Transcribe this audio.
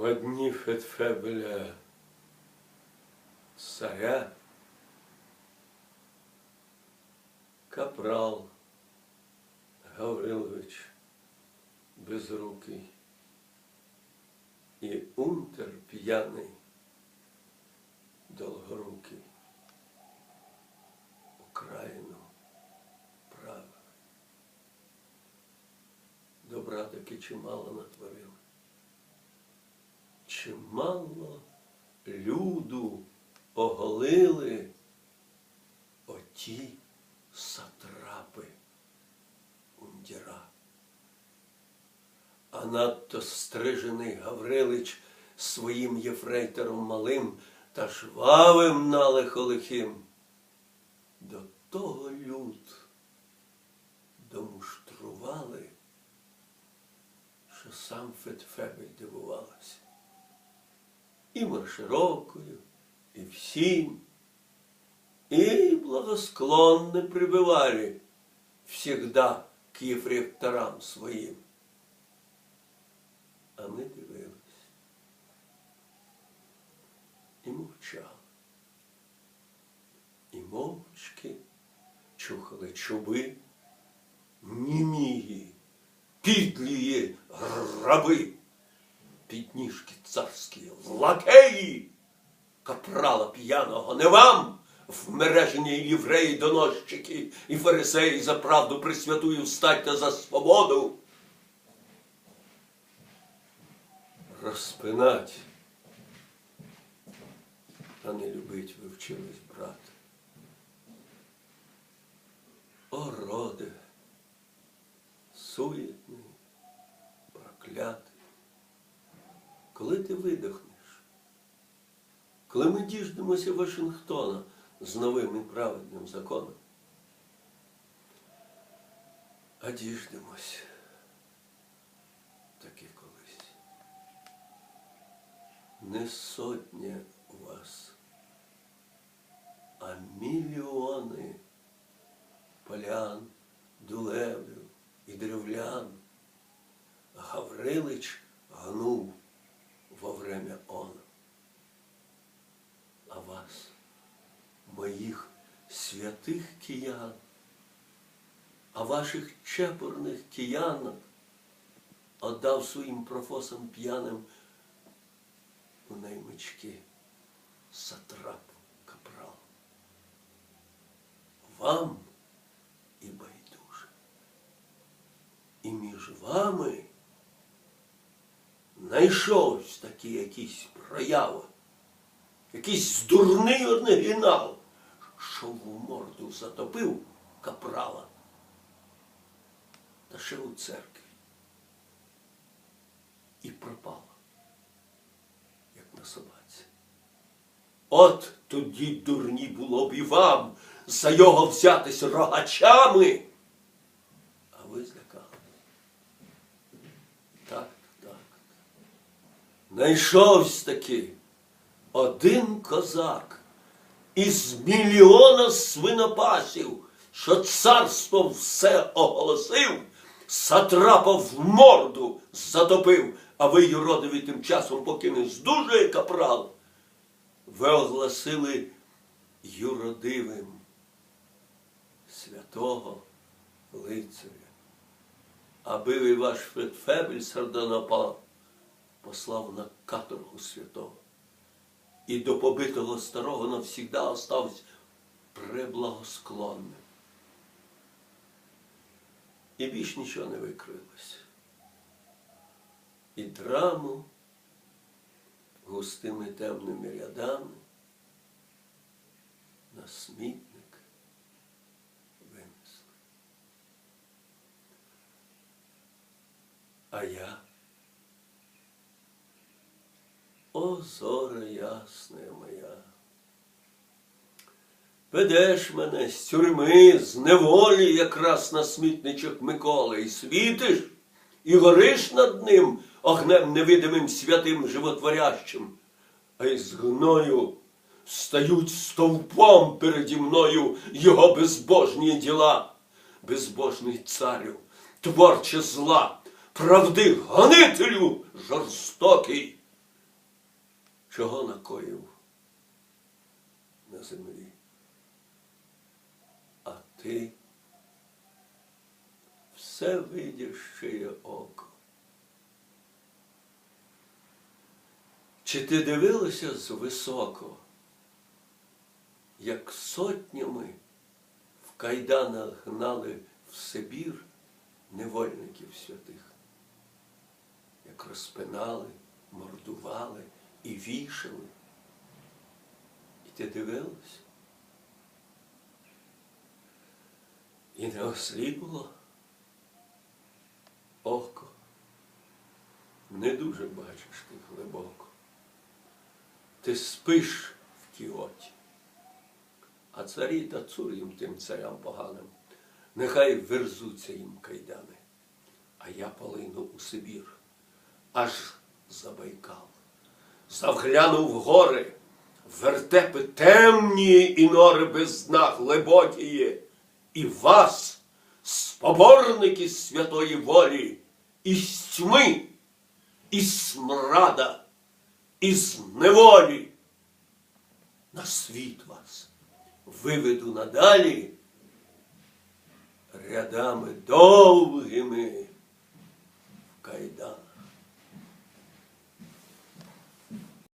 В дні Фетфебеля царя капрал Гаврилович Безрукий і унтер п'яний Долгорукий Україну правили. Добра таки чимало натворили. Чимало люду оголили оті сатрапи ундіра. А надто стрижений Гаврилич своїм єфрейтором малим та жвавим налихо лихим. До того люд домуштрували, що сам Фетфебель дивувалася. І марширокою, і всім, и благосклонно пребывали всегда к ефректорам своїм. А ми дивились і мовчали. І мовчки чухали чуби, німії, підлії граби, підніжки царські, лакеї, капрала п'яного не вам, вмережені євреї, доносчики і фарисеї за правду присвятую встать та за свободу. Розпинать, а не любить ви вчились, брат. О, роде, суетний, проклятий, коли ти видохнеш? Коли ми діждемося Вашингтона з новим і праведним законом, а діждемося таки колись. Не сотня у вас, а мільйони полян, дулевів і древлян Гаврилич гнув во время он а вас, моїх святих киян, а ваших чепурних киянок отдав своїм профосам п'яним у наймички сатрап капрал. Вам і байдуже. І між вами знайшовсь такі якісь прояви якийсь дурний оригінал, що в морду затопив капрала та ще у церкві. І пропала, як на собаці. От тоді дурні було б і вам за його взятись рогачами. А ви злякали. Так, так. Найшовсь таки один козак із мільйона свинопасів, що царство все оголосив, сатрапа в морду затопив, а ви, юродові, тим часом, поки не здужує капрал, ви оголосили юродивим святого лицаря, аби ви ваш Фетфебель Сардонапал послав на каторгу святого і до побитого старого навсігда остався преблагосклонним. І більш нічого не викрилось. І драму густими темними рядами на смітник винесли. А я О, зоре ясна моя. Ведеш мене з тюрми, з неволі якраз на смітничок Миколи, і світиш, і гориш над ним огнем невидимим святим животворящим, а із гною стають стовпом переді мною його безбожні діла, безбожний царю, творче зла, правди гонителю жорстокий чого накоїв на землі. А ти все видяще око. Чи ти дивилася звисоко, як сотнями в кайданах гнали в Сибір невольників святих, як розпинали, мордували і вішали? І ти дивилась? І не осліпло око. Не дуже бачиш ти глибоко. Ти спиш в кіоті. А царі та цур їм тим царям поганим. Нехай верзуться їм кайдани. А я полину у Сибір, аж за Байкал. Завглянув в гори, вертепи темні і нори без дна глибокії, і вас, споборники святої волі, із тьми, із смрада, із неволі. На світ вас виведу надалі рядами довгими в кайдан.